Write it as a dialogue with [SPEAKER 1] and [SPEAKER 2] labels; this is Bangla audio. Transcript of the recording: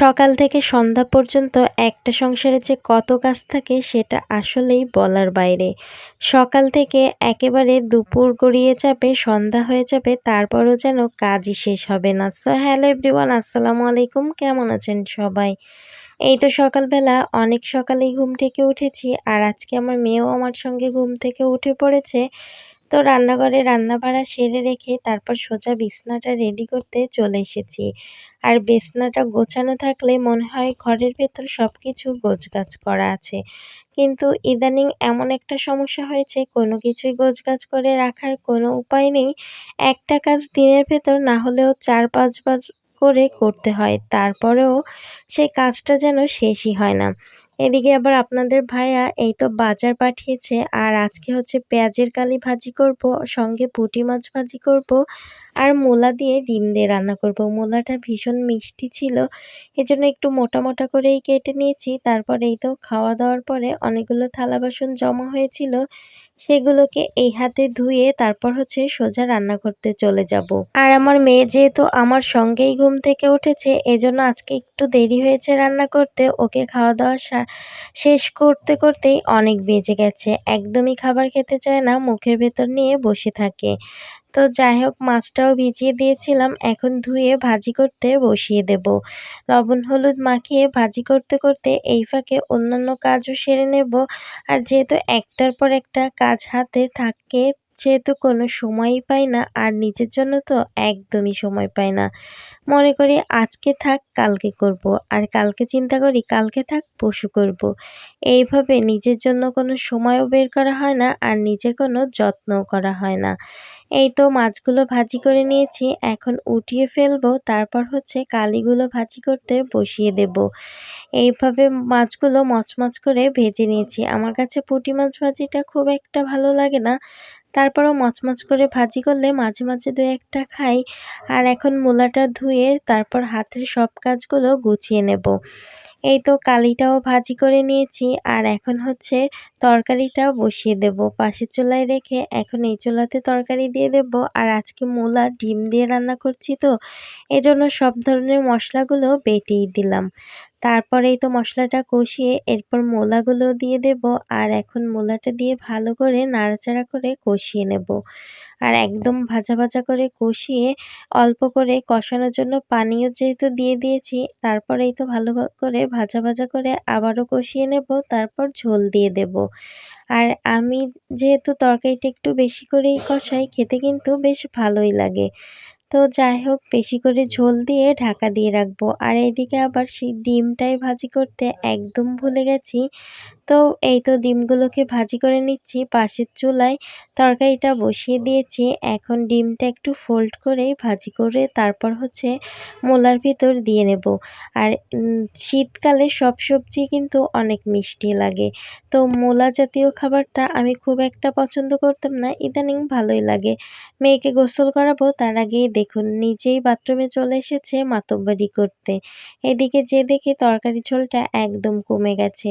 [SPEAKER 1] সকাল থেকে সন্ধ্যা পর্যন্ত একটা সংসারে যে কত কাজ থাকে সেটা আসলেই বলার বাইরে। সকাল থেকে একেবারে দুপুর গড়িয়ে যাবে, সন্ধ্যা হয়ে যাবে, তারপরও যেন কাজই শেষ হবে না। সো হ্যালো এভরিওয়ান আসসালামু আলাইকুম, কেমন আছেন সবাই? এই তো সকালবেলা, অনেক সকালেই ঘুম থেকে উঠেছি, আর আজকে আমার মেয়েও আমার সঙ্গে ঘুম থেকে উঠে পড়েছে। তো রান্নাঘরে রান্না বাড়া সেরে রেখে তারপর সোজা বিছনাটা রেডি করতে চলে এসেছি। আর বিছনাটা গোছানো থাকলে মনে হয় ঘরের ভেতর সব কিছু গোছগাছ করা আছে। কিন্তু ইদানিং এমন একটা সমস্যা হয়েছে, কোনো কিছুই গোছগাছ করে রাখার কোনো উপায় নেই। একটা কাজ দিনের ভেতর না হলেও চার, পাঁচবার করে করতে হয়, তারপরেও সেই কাজটা যেন শেষই হয় না। এদিকে আবার আপনাদের ভাইয়া এই তো বাজার পাঠিয়েছে, আর আজকে হচ্ছে পেঁয়াজের কালি ভাজি করব, সঙ্গে পুঁটি মাছ ভাজি করব, আর মূলা দিয়ে ডিম দিয়ে রান্না করব। মূলাটা ভীষণ মিষ্টি ছিল, এজন্য একটু মোটা মোটা করেই কেটে নিয়েছি। তারপর এই তো খাওয়া দাওয়ার পরে অনেকগুলো থালা বাসন জমা হয়েছিল, সেগুলোকে এই হাতে ধুয়ে তারপর হচ্ছে সোজা রান্না করতে চলে যাব। আর আমার মেয়ে যেহেতু আমার সঙ্গেই ঘুম থেকে উঠেছে, এজন্য আজকে একটু দেরি হয়েছে রান্না করতে, ওকে খাওয়া দাওয়া শেষ করতে করতেই অনেক বেজে গেছে। একদমই খাবার খেতে চায় না, মুখের ভেতর নিয়ে বসে থাকে। তো যাই হোক, মাছটাও ভিজিয়ে দিয়েছিলাম, এখন ধুয়ে ভাজি করতে বসিয়ে দেব। লবণ, হলুদ মাখিয়ে ভাজি করতে করতে এই ফাঁকে অন্যান্য কাজও সেরে নেব। আর যেহেতু একটার পর একটা কাজ হাতে থাকে যেহেতু কোনো সময়ই পাই না, আর নিজের জন্য তো একদমই সময় পাই না মনে করি আজকে থাক, কালকে করব, আর কালকে চিন্তা করি কালকে থাক পশু করব। এইভাবে নিজের জন্য কোনো সময়ও বের করা হয় না, আর নিজের কোনো যত্নও করা হয় না এই তো মাছগুলো ভাজি করে নিয়েছি, এখন উঠিয়ে ফেলব, তারপর হচ্ছে কালিগুলো ভাজি করতে বসিয়ে দেব। এইভাবে মাছগুলো মচমচ করে ভেজে নিয়েছি। আমার কাছে পুঁটি মাছ ভাজিটা খুব একটা ভালো লাগে না। তারপরও মচমচ করে ভাজি করলে মাঝে মাঝে দু একটা খাই। আর এখন মূলাটা ধুয়ে তারপর হাতের সব কাজগুলো গুছিয়ে নেব। এই তো কালিটাও ভাজি করে নিয়েছি, আর এখন হচ্ছে তরকারিটাও বসিয়ে দেব। পাশে চুলায় রেখে এখন এই চুলাতে তরকারি দিয়ে দেব, আর আজকে মূলা ডিম দিয়ে রান্না করছি তো, এজন্য সব ধরনের মশলাগুলো বেটেই দিলাম। তারপরেই তো মশলাটা কষিয়ে এরপর মোলাগুলো দিয়ে দেব আর এখন মোলাটা দিয়ে ভালো করে নাড়াচাড়া করে কষিয়ে নেব। আর একদম ভাজা ভাজা করে কষিয়ে অল্প করে কষানোর জন্য পানিও যেহেতু দিয়ে দিয়েছি তারপরেই তো ভালো করে ভাজা ভাজা করে আবারও কষিয়ে নেব, তারপর ঝোল দিয়ে দেব। আর আমি যেহেতু তরকারিটা একটু বেশি করেই কষাই, খেতে কিন্তু বেশ ভালোই লাগে। তো যাই হোক, বেশি করে ঝোল দিয়ে ঢাকা দিয়ে রাখব। আর এদিকে আবার সেই ডিমটাই ভাজি করতে একদম ভুলে গেছি। তো এই তো ডিমগুলোকে ভাজি করে নিচ্ছি। পাশের চুলায় তরকারিটা বসিয়ে দিয়েছি। এখন ডিমটা একটু ফোল্ড করে ভাজি করে তারপর হচ্ছে মোলার ভিতর দিয়ে নেব। আর শীতকালে সব সবজি কিন্তু অনেক মিষ্টি লাগে। তো মোলা জাতীয় খাবারটা আমি খুব একটা পছন্দ করতাম না। ইদানিং ভালোই লাগে। মেয়েকে গোসল করাবো তার আগেই দেখুন নিজেই বাথরুমে চলে এসেছে মাতব্বারি করতে। এদিকে যে দেখে তরকারি ঝোলটা একদম কমে গেছে।